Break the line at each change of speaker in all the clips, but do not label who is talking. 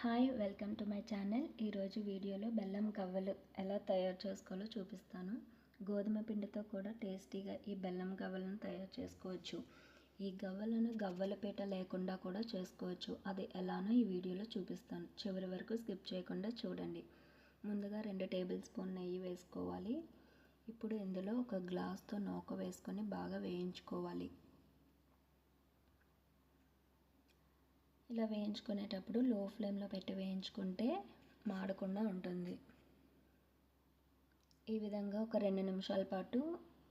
Hi welcome to my channel. ఈరోజు వీడియోలో బెల్లం గవ్వలు ఎలా తయారు చేసుకోవాలో చూపిస్తాను. గోధుమ పిండితో కూడా టేస్టీగా ఈ బెల్లం గవ్వలను తయారు చేసుకోవచ్చు. ఈ గవ్వలను గవ్వల పీట లేకుండా కూడా చేసుకోవచ్చు. అది ఎలానో ఈ వీడియోలో చూపిస్తాను. చివరి వరకు స్కిప్ చేయకుండా చూడండి. ముందుగా రెండు టేబుల్ స్పూన్ నెయ్యి వేసుకోవాలి. ఇప్పుడు ఇందులో ఒక గ్లాస్తో నూక వేసుకొని బాగా వేయించుకోవాలి. ఇలా వేయించుకునేటప్పుడు లో ఫ్లేమ్లో పెట్టి వేయించుకుంటే మాడకుండా ఉంటుంది. ఈ విధంగా ఒక రెండు నిమిషాల పాటు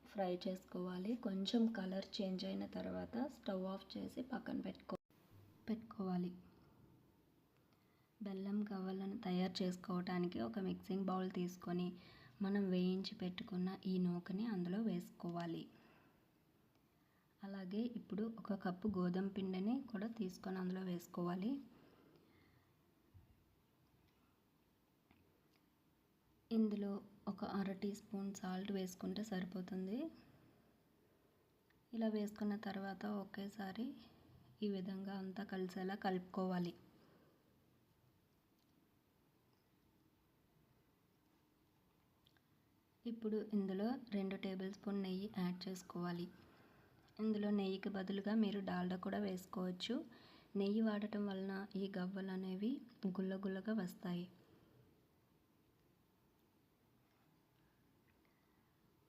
ఫ్రై చేసుకోవాలి. కొంచెం కలర్ చేంజ్ అయిన తర్వాత స్టవ్ ఆఫ్ చేసి పక్కన పెట్టుకో పెట్టుకోవాలి. బెల్లం కవ్వలను తయారు చేసుకోవటానికి ఒక మిక్సింగ్ బౌల్ తీసుకొని మనం వేయించి పెట్టుకున్న ఈ నూకని అందులో వేసుకోవాలి. అలాగే ఇప్పుడు ఒక కప్పు గోధుమ పిండిని కూడా తీసుకొని అందులో వేసుకోవాలి. ఇందులో ఒక అర టీ స్పూన్ సాల్ట్ వేసుకుంటే సరిపోతుంది. ఇలా వేసుకున్న తర్వాత ఒకేసారి ఈ విధంగా అంతా కలిసేలా కలుపుకోవాలి. ఇప్పుడు ఇందులో రెండు టేబుల్ స్పూన్ నెయ్యి యాడ్ చేసుకోవాలి. ఇందులో నెయ్యికి బదులుగా మీరు డాల్డా కూడా వేసుకోవచ్చు. నెయ్యి వాడటం వలన ఈ గవ్వలు అనేవి గుల్లగుల్లగా వస్తాయి.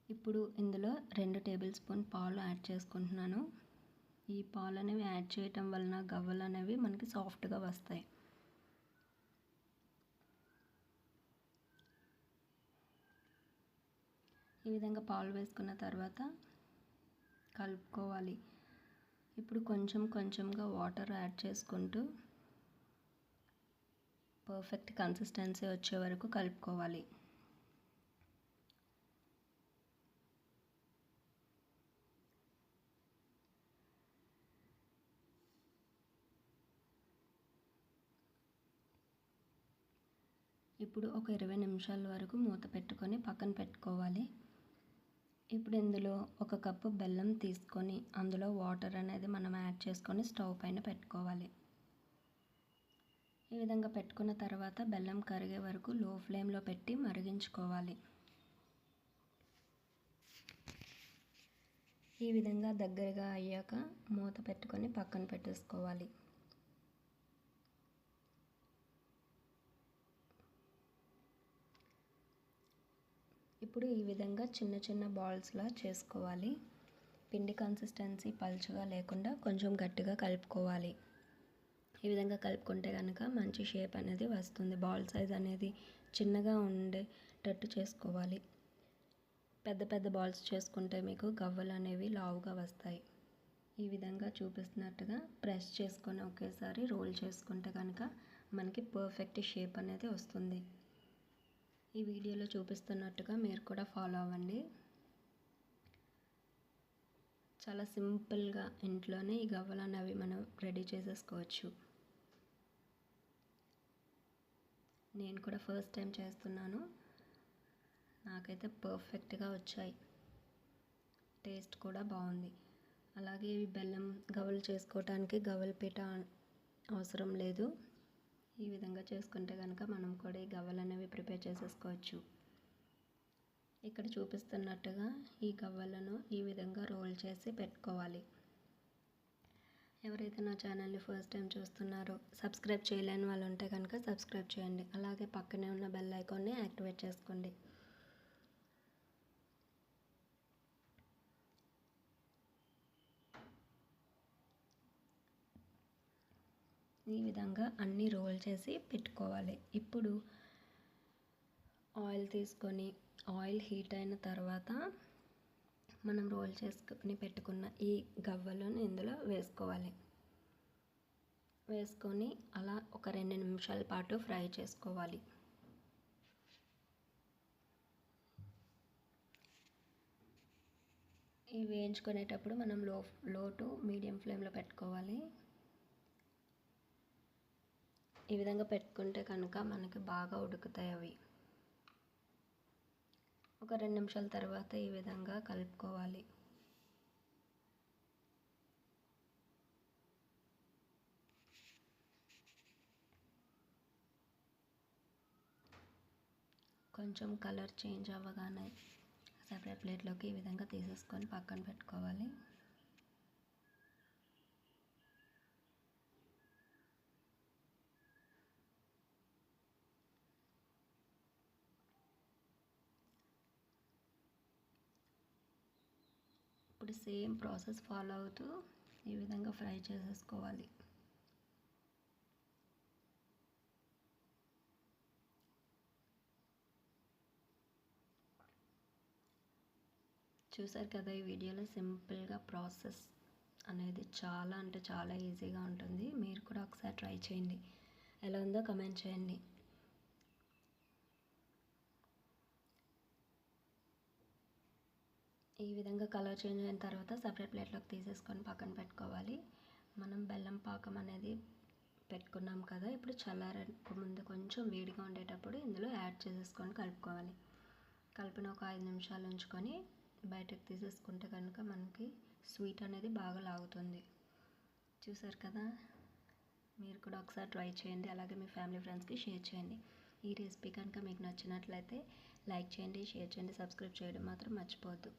ఇప్పుడు ఇందులో రెండు టేబుల్ స్పూన్ పాలు యాడ్ చేసుకుంటున్నాను. ఈ పాలు అనేవి యాడ్ చేయటం వలన గవ్వలు అనేవి మనకి సాఫ్ట్గా వస్తాయి. ఈ విధంగా పాలు వేసుకున్న తర్వాత కలుపుకోవాలి. ఇప్పుడు కొంచెం కొంచెంగా వాటర్ యాడ్ చేసుకుంటూ పర్ఫెక్ట్ కన్సిస్టెన్సీ వచ్చే వరకు కలుపుకోవాలి. ఇప్పుడు ఒక ఇరవై నిమిషాల వరకు మూత పెట్టుకొని పక్కన పెట్టుకోవాలి. ఇప్పుడు ఇందులో ఒక కప్పు బెల్లం తీసుకొని అందులో వాటర్ అనేది మనం యాడ్ చేసుకొని స్టవ్ పైన పెట్టుకోవాలి. ఈ విధంగా పెట్టుకున్న తర్వాత బెల్లం కరిగే వరకు లో ఫ్లేమ్లో పెట్టి మరిగించుకోవాలి. ఈ విధంగా దగ్గరగా అయ్యాక మూత పెట్టుకొని పక్కన పెట్టేసుకోవాలి. ఇప్పుడు ఈ విధంగా చిన్న చిన్న బాల్స్లా చేసుకోవాలి. పిండి కన్సిస్టెన్సీ పలుచగా లేకుండా కొంచెం గట్టిగా కలుపుకోవాలి. ఈ విధంగా కలుపుకుంటే కనుక మంచి షేప్ అనేది వస్తుంది. బాల్ సైజ్ అనేది చిన్నగా ఉండేటట్టు చేసుకోవాలి. పెద్ద పెద్ద బాల్స్ చేసుకుంటే మీకు గవ్వలు అనేవి లావుగా వస్తాయి. ఈ విధంగా చూపిస్తున్నట్టుగా ప్రెస్ చేసుకొని ఒకేసారి రోల్ చేసుకుంటే కనుక మనకి పర్ఫెక్ట్ షేప్ అనేది వస్తుంది. ఈ వీడియోలో చూపిస్తున్నట్టుగా మీరు కూడా ఫాలో అవ్వండి. చాలా సింపుల్గా ఇంట్లోనే ఈ గవ్వలు అనేవి మనం రెడీ చేసేసుకోవచ్చు. నేను కూడా ఫస్ట్ టైం చేస్తున్నాను. నాకైతే పర్ఫెక్ట్గా వచ్చాయి. టేస్ట్ కూడా బాగుంది. అలాగే ఇవి బెల్లం గవ్వలు చేసుకోవటానికి గవ్వల పీట అవసరం లేదు. ఈ విధంగా చేసుకుంటే కనుక మనం కూడా ఈ గవ్వలు అనేవి ప్రిపేర్ చేసేసుకోవచ్చు. ఇక్కడ చూపిస్తున్నట్టుగా ఈ గవ్వలను ఈ విధంగా రోల్ చేసి పెట్టుకోవాలి. ఎవరైతే నా ఛానల్ని ఫస్ట్ టైం చూస్తున్నారో సబ్స్క్రైబ్ చేయలేని వాళ్ళు ఉంటే కనుక సబ్స్క్రైబ్ చేయండి. అలాగే పక్కనే ఉన్న బెల్ ఐకాన్ని యాక్టివేట్ చేసుకోండి. ఈ విధంగా అన్నీ రోల్ చేసి పెట్టుకోవాలి. ఇప్పుడు ఆయిల్ తీసుకొని ఆయిల్ హీట్ అయిన తర్వాత మనం రోల్ చేసుకొని పెట్టుకున్న ఈ గవ్వలను ఇందులో వేసుకోవాలి. వేసుకొని అలా ఒక రెండు నిమిషాల పాటు ఫ్రై చేసుకోవాలి. ఇవి వేయించుకునేటప్పుడు మనం లో లో టు మీడియం ఫ్లేమ్లో పెట్టుకోవాలి. ఈ విధంగా పెట్టుకుంటే కనుక మనకి బాగా ఉడుకుతాయి అవి. ఒక రెండు నిమిషాల తర్వాత ఈ విధంగా కలుపుకోవాలి. కొంచెం కలర్ చేంజ్ అవ్వగానే సపరేట్ ప్లేట్లోకి ఈ విధంగా తీసేసుకొని పక్కన పెట్టుకోవాలి. ఇప్పుడు సేమ్ ప్రాసెస్ ఫాలో అవుతూ ఈ విధంగా ఫ్రై చేసేసుకోవాలి. చూసారు కదా ఈ వీడియోలో సింపుల్గా ప్రాసెస్ అనేది చాలా అంటే చాలా ఈజీగా ఉంటుంది. మీరు కూడా ఒకసారి ట్రై చేయండి. ఎలా ఉందో కమెంట్ చేయండి. ఈ విధంగా కలర్ చేంజ్ అయిన తర్వాత సపరేట్ ప్లేట్లోకి తీసేసుకొని పక్కన పెట్టుకోవాలి. మనం బెల్లం పాకం అనేది పెట్టుకున్నాం కదా ఇప్పుడు చల్లార ముందు కొంచెం వేడిగా ఉండేటప్పుడు ఇందులో యాడ్ చేసేసుకొని కలుపుకోవాలి. కలిపిన ఒక ఐదు నిమిషాలు ఉంచుకొని బయటకు తీసేసుకుంటే కనుక మనకి స్వీట్ అనేది బాగా లాగుతుంది. చూసారు కదా? మీరు కూడా ఒకసారి ట్రై చేయండి అలాగే మీ ఫ్యామిలీ ఫ్రెండ్స్కి షేర్ చేయండి. ఈ రెసిపీ కనుక మీకు నచ్చినట్లయితే లైక్ చేయండి షేర్ చేయండి సబ్స్క్రైబ్ చేయడం మాత్రం మర్చిపోవద్దు.